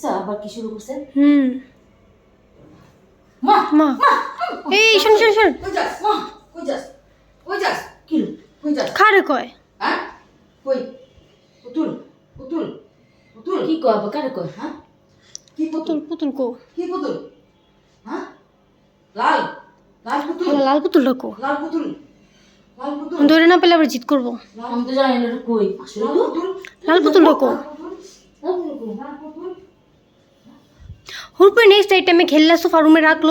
দেখছ আবার কি শুরু করছে হুম। মা মা। এই শোন শোন শোন। কই যাস মা কই যাস কই যাস? কি কই যাস? খারে কয়? হ্যাঁ? কই? পুতুল পুতুল পুতুল। কি কয় কারে কয়? হ্যাঁ? কি পুতুল? পুতুল পুতুল কো। কি পুতুল? হ্যাঁ? লাল লাল পুতুল। লাল পুতুলটা কো। লাল পুতুল ধরে না পেলে আবার জিত করব। লাল পুতুল। লাল পুতুলটা কো। পুতুল হুরপুর নেক্সট আইটেমে খেললে সোফা রুমে রাখল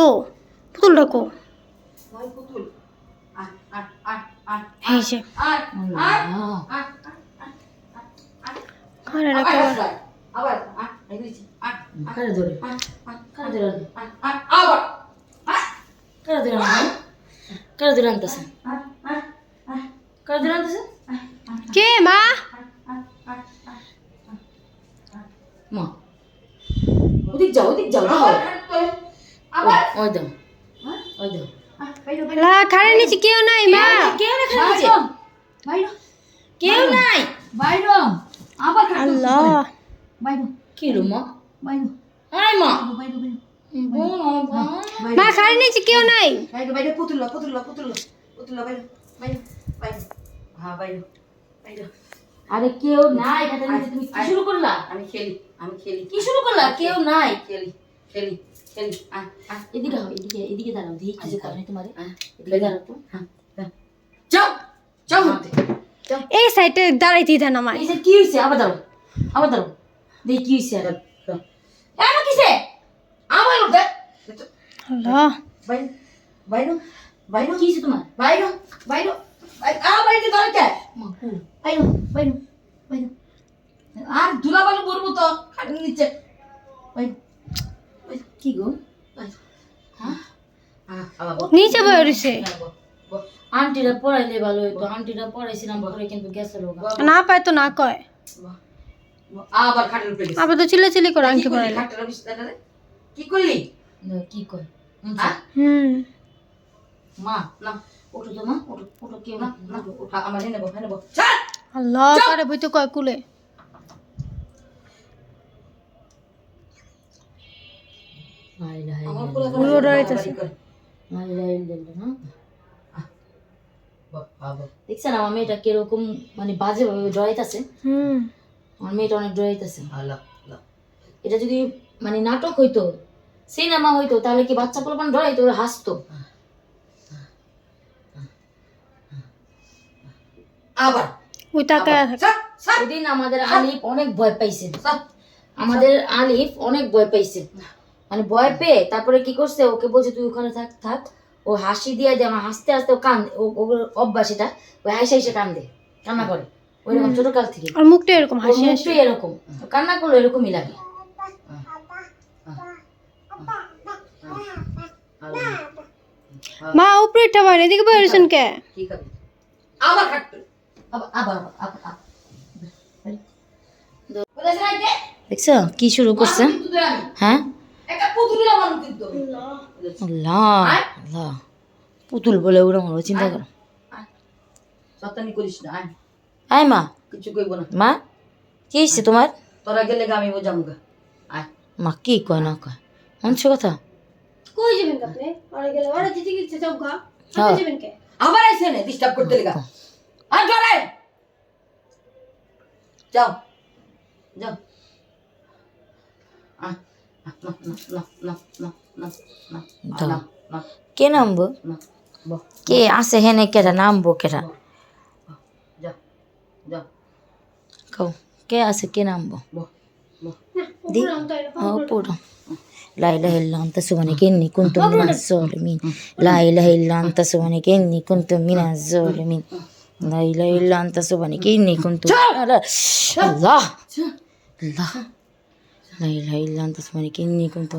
পুতুল এই যে রাখে এই কারে কারে কারে কারে কারে আনতেছে কে মা মা ওদিক যাও ওদিক যাও যাও ওই দাও ওই দাও লা খারে নিচে কেউ নাই মা কেউ না খারাপ আছে বাইরে কেউ নাই বাইরে আবার আল্লাহ বাইরে কি হলো মা বাইরে আয় মা বাইরে বাইরে মা খারে নিচে কেউ নাই বাইরে বাইরে পুতুল পুতুল পুতুল পুতুল বাইরে বাইরে বাইরে হ্যাঁ বাইরে বাইরে আরে কেউ নাই তুমি কি শুরু করলা? আমি খেলি আমি খেলি। কি শুরু করলা? কেউ নাই। খেলি খেলি খেলি এদিকে হও এদিকে এদিকে দাঁড়াও দেখি কিছু করে তোমারে এদিকে দাঁড়াও তো। হ্যাঁ হ্যাঁ। যাও যাও হাতে যাও। এই সাইডে দাঁড়াইতেই দেন আমায়। এই কি হইছে? আবার দাঁড়াও আবার দাঁড়াও। দেখি কি হইছে আরে। এমন কিসে? আবার উঠে আল্লাহ বাইরে বাইরে বাইরে। কি হইছে তোমার? বাইরে বাইরে। মা কুল বাইরে বাইরে বাইরে আর ধুলাবালু পরবো তো খাটের নিচে। কি গো? হ্যাঁ? নিচে রইছে আন্টিরা পড়াইলে ভালো হইতো আন্টিরা পড়াইছিলাম পরে কিন্তু গেছে লোক না পায় তো না কয়। আবার খাটের উপরে আবার তো চিল্লাচিল্লি করে কি আঙ্কি করলি পড়াইলে খাটের বিছানাটারে? কি করলি? কি কয়? হ্যাঁ? হুম। মা না। তো মা কেউ না না আমার আল্লাহ কারে কুলে দেখছেন আমার মেয়েটা কীরকম মানে বাজে ভাবে ডরাইতেছে হুম। আমার মেয়েটা অনেক ডরাইতেছে এটা যদি মানে নাটক হইতো সিনেমা হইতো তাহলে কি বাচ্চা পোলাপান ডরাইতো হাসতো? আবার। ওই তাকায় ওদিন আমাদের আলিফ অনেক ভয় পাইছে আমাদের আলিফ অনেক ভয় পাইছে। মানে ভয় পেয়ে তারপরে কি করছে ওকে বলছে তুই ওখানে থাক থাক। ও হাসি দিয়ে দেয় আমার হাসতে হাসতে ও কান ও অভ্যাস এটা। ওই হাসি হাসি কান্দে কান্না করে। ওইরকম ছোট কাল থেকে। আর মুখটা এরকম হাসি হাসি। এরকম। কান্না করলে এরকমই লাগে। মা উপরে একটা বাইরে এদিকে বয়ে রইছেন কে? কি করবি আবার খাটতে দেখছ? কি শুরু করছে? হ্যাঁ? পুতুল বলে ওরকম হলো চিন্তা করো। করিস না আয়। মা। কিছু কইব না। মা কি হয়েছে তোমার? তোরা গেলে গা আমি বোঝামুগা আয়। মা কি কয় না কয়? মনছে কথা? কই যাবেন আপনি? আরে গেলে ওরা জিতে গিয়েছে চৌকা হ্যাঁ। যাবেন কে? আবার ডিস্টার্ব করতে লাগা। আর জরে যাও যাও আয়, না, না, না, না, না, না, না, দাও। না, না, কে নামবো না, বহ, কে আছে হেনে কেটা নামবো কেটা যাও, যাও, কও কে আছে কে নামবো বহ, বহ। দি ও পুরো لا إله إلا أنت سبحانك إني كنت من الظالمين لا إله إلا أنت سبحانك إني كنت من الظالمين ఇలా ఇలా అంత శుభానికి నీకుంటూ అల్లా! అల్లా! ఇలా ఇలా అంత శుభానికి నీకుంటూ